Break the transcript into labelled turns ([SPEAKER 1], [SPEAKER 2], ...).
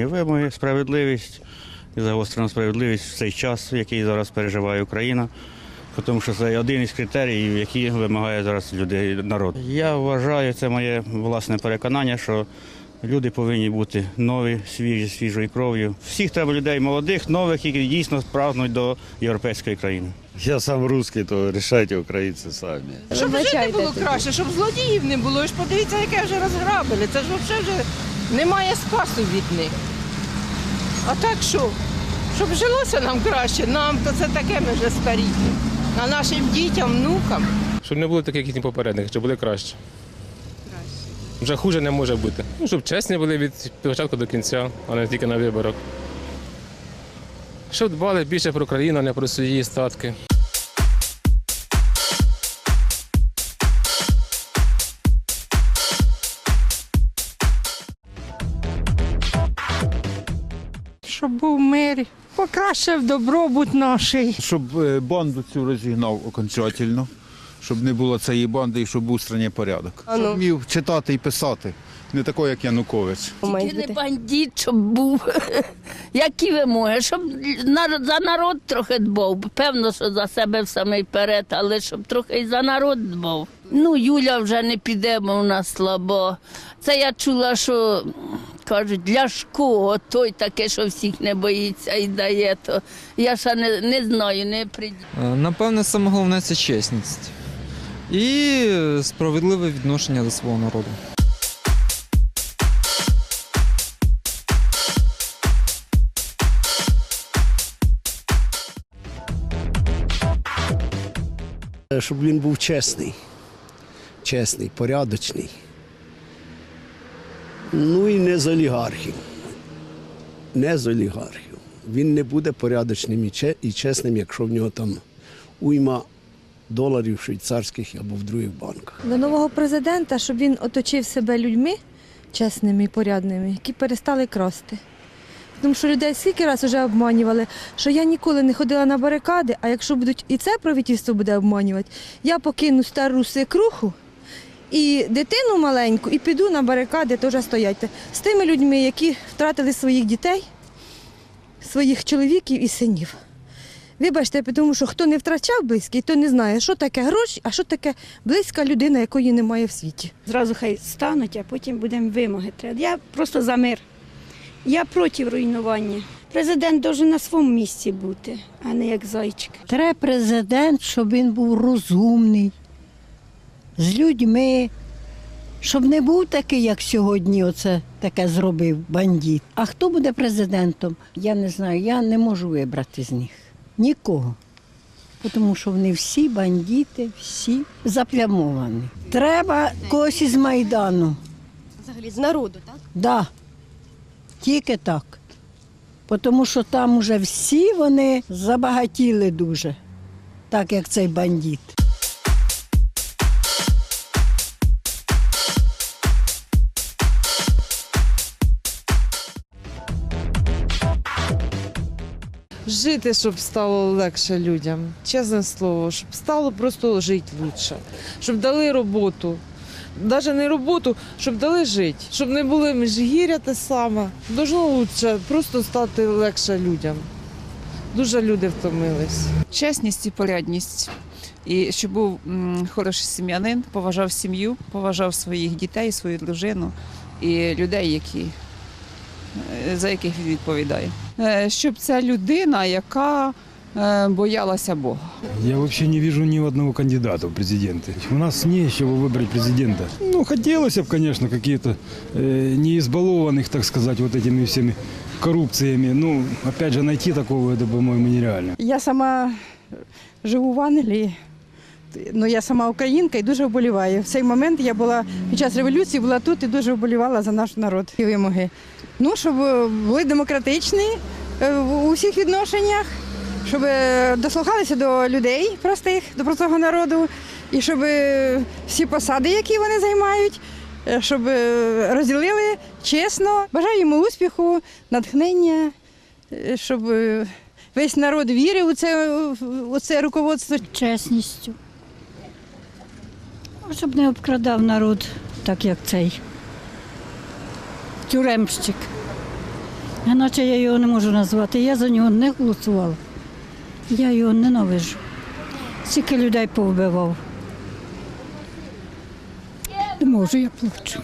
[SPEAKER 1] І вимоги, справедливість і загострена справедливість в цей час, який зараз переживає Україна. Тому що це один із критеріїв, які вимагає зараз людей народ. Я вважаю, це моє власне переконання, що люди повинні бути нові, свіжі, свіжою кров'ю. Всіх треба людей молодих, нових, які дійсно прагнуть до європейської країни.
[SPEAKER 2] Я сам русский, то решайте українці самі.
[SPEAKER 3] Щоб жити було краще, щоб злодіїв не було. Ж подивіться, яке вже розграбили. Це ж взагалі вже немає спасу від них. А так що? Щоб жилося нам краще, нам то це таке ми вже старі. А нашим дітям, внукам.
[SPEAKER 4] Щоб не було таких, як і попередник, щоб були краще. Вже хуже не може бути. Ну, щоб чесні були від початку до кінця, а не тільки на виборах. Щоб дбали більше про країну, а не про свої статки.
[SPEAKER 5] Щоб був мир, покращив добробут наший.
[SPEAKER 6] щоб е, банду цю розігнав окончательно, щоб не було цієї банди і щоб був в страні порядок. Щоб вмів читати і писати, не такий, як Янукович.
[SPEAKER 7] Тільки не бандит, щоб був. Які вимоги? Щоб за народ трохи дбав. Певно, що за себе в самий перед, але щоб трохи і за народ дбав. Ну, Юля вже не піде, бо нас слабо. Це я чула, що кажуть, Ляшко, той таке, що всіх не боїться і дає. То я ще не, не знаю, не приділ.
[SPEAKER 8] Е, Напевне, саме головне це чесність і е, справедливе відношення до свого народу.
[SPEAKER 9] щоб він був чесний, чесний, порядочний. Ну і не з олігархів. Не з олігархів. Він не буде порядочним і чесним, якщо в нього там уйма доларів швейцарських або в других банках.
[SPEAKER 10] До нового президента, щоб він оточив себе людьми чесними і порядними, які перестали красти. Тому що людей скільки раз вже обманювали, що я ніколи не ходила на барикади, а якщо будуть і це правительство буде обманювати, я покину стару свекруху і дитину маленьку, і піду на барикади теж стояти з тими людьми, які втратили своїх дітей, своїх чоловіків і синів. Вибачте, тому що хто не втрачав близький, то не знає, що таке гроші, а що таке близька людина, якої немає в світі.
[SPEAKER 11] Зразу хай стануть, а потім будемо вимоги. Я просто за мир. Я проти руйнування. Президент має на своєму місці бути, а не як зайчик.
[SPEAKER 5] Треба президент, щоб він був розумний, з людьми, щоб не був такий, як сьогодні, оце таке зробив бандит. А хто буде президентом? Я не знаю, я не можу вибрати з них. Нікого. Тому що вони всі бандити, всі заплямовані. Треба когось із Майдану.
[SPEAKER 10] Взагалі з народу, так?
[SPEAKER 5] Да. Тільки так. Тому що там уже всі вони забагатіли дуже, так як цей бандит.
[SPEAKER 3] Жити, щоб стало легше людям. Чесне слово, щоб стало просто жити краще. Щоб дали роботу. Навіть не роботу, щоб дали жити, щоб не були міжгір'я те саме. Должно лучше просто стати легше людям. Дуже люди втомились.
[SPEAKER 12] чесність і порядність. І щоб був хороший сім'янин, поважав сім'ю, поважав своїх дітей, свою дружину і людей, які, е, за яких він відповідає. Е, Щоб ця людина, яка е, боялася Бога.
[SPEAKER 2] Я вообще не вижу ни одного кандидата в президенты. У нас не из чего выбрать президента. Ну, хотелось бы, конечно, какие-то э, не избалованных, так сказать, вот этими всеми коррупциями. Ну, опять же, найти такого, это, по-моему, нереально.
[SPEAKER 5] Я сама живу в Англії. Ну, я сама українка і дуже вболіваю. В цей момент я була під час революції була тут і дуже вболівала за наш народ і вимоги. Ну, щоб е, були демократичні е, в усіх відношеннях, щоб е, дослухалися до людей простих, до простого народу, і щоб е, всі посади, які вони займають, е, щоб е, розділили чесно. Бажаю йому успіху, натхнення, е, щоб е, весь народ вірив у це, у це руководство.
[SPEAKER 11] Чесністю. Щоб не обкрадав народ, так як цей тюремщик.
[SPEAKER 13] Іначе я його не можу назвати. Я за нього не голосувала. Я його ненавижу. Скільки людей повбивав. Не можу, я плачу.